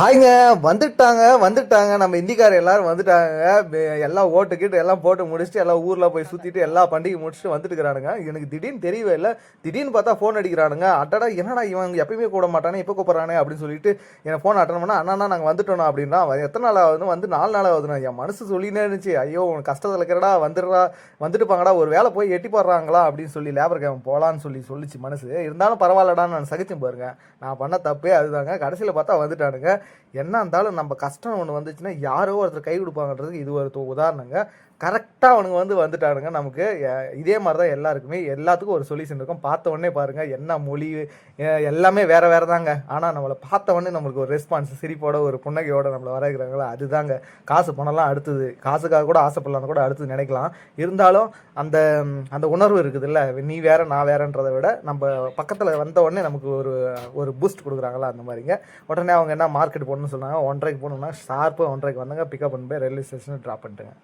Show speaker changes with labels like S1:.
S1: ஹாய்ங்க வந்துட்டாங்க வந்துட்டாங்க. நம்ம இந்திக்கார எல்லாரும் வந்துட்டாங்க. எல்லாம் ஓட்டு கீட்டு எல்லாம் போட்டு முடிச்சுட்டு எல்லாம் ஊரில் போய் சுற்றிட்டு எல்லா பண்டிகை முடிச்சுட்டு வந்துட்டுக்கிறானுங்க எனக்கு திடீர்னு தெரியவே இல்லை. திடீர்னு பார்த்தா ஃபோன் அடிக்கிறானுங்க. அட்டடா என்னடா இவன் எப்பயுமே கூட மாட்டானே எப்போ கூப்பிட்றானே அப்படின்னு சொல்லிட்டு என் ஃபோன் அட்டன் பண்ணா அண்ணா நாங்கள் வந்துட்டோம் அப்படின்னா எத்தனை நாள் ஆகுது வந்து நாலு நாள் ஆகுதுண்ணா. என் மனசு சொல்லினே இருந்துச்சு. ஐயோ உன் கஷ்டத்தில் இருக்கிறடா வந்துடுறா வந்துட்டுப்பாங்கடா ஒரு வேலை போய் எட்டி போடுறாங்களா அப்படின்னு சொல்லி லேபர் கேம் போகலான்னு சொல்லி சொல்லிச்சு மனசு. இருந்தாலும் பரவாயில்லடான்னு நான் சகிச்சேன் பாருங்க. நான் பண்ண தப்பே அதுதாங்க. கடைசியில் பார்த்தா வந்துட்டானுங்க. என்ன இருந்தாலும் நம்ம கஷ்டம் ஒன்று வந்துச்சுன்னா யாரோ ஒருத்தர் கை கொடுப்பாங்கன்றதுக்கு இது ஒரு உதாரணங்க. கரெக்டாக அவனுங்க வந்து வந்துட்டானுங்க. நமக்கு இதே மாதிரி தான் எல்லாருக்குமே. எல்லாத்துக்கும் ஒரு சொல்யூஷன் இருக்கும். பார்த்த உடனே பாருங்கள் என்ன மொழி எல்லாமே வேறு வேறு தாங்க ஆனால் நம்மளை பார்த்த உடனே நம்மளுக்கு ஒரு ரெஸ்பான்ஸ் சிரிப்போட ஒரு புன்னகையோட நம்மளை வரகிறாங்களா அதுதாங்க. காசு பணம்லாம் அடுத்தது. காசுக்காக கூட ஆசைப்படலாம் கூட அடுத்து நினைக்கலாம். இருந்தாலும் அந்த அந்த உணர்வு இருக்குதுல்ல. நீ வேற நான் வேறன்றதை விட நம்ம பக்கத்தில் வந்த உடனே நமக்கு ஒரு ஒரு பூஸ்ட் கொடுக்குறாங்களா அந்த மாதிரிங்க. உடனே அவங்க என்ன மார்க்கெட் போகணும்னு சொன்னாங்க ஒன்றரைக்கு போகணுன்னா ஷார்ப்பாக ஒன்றரைக்கு வந்தாங்க பிக்கப் பண்ணி போய் ரயில்வே ஸ்டேஷனில் ட்ராப் பண்ணிட்டுங்க.